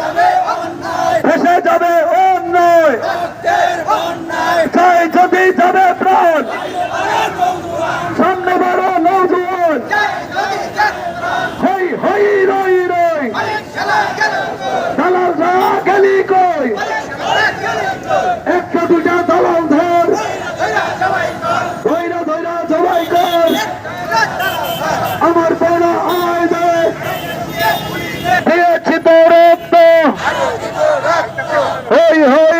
যাবে অন্যায়। ভেসে যাবে অন্যায়। রক্তের অন্যায়। যদি যাবে প্রাণ সামনে বড় নৌজোয়ান। হই হই রই রই। দালাল রা গেলি কই? একশো দুটা দালাল ধর। ধৈরা ধৈরা সবাই কর আমার তো রক্ত হই হই রই রই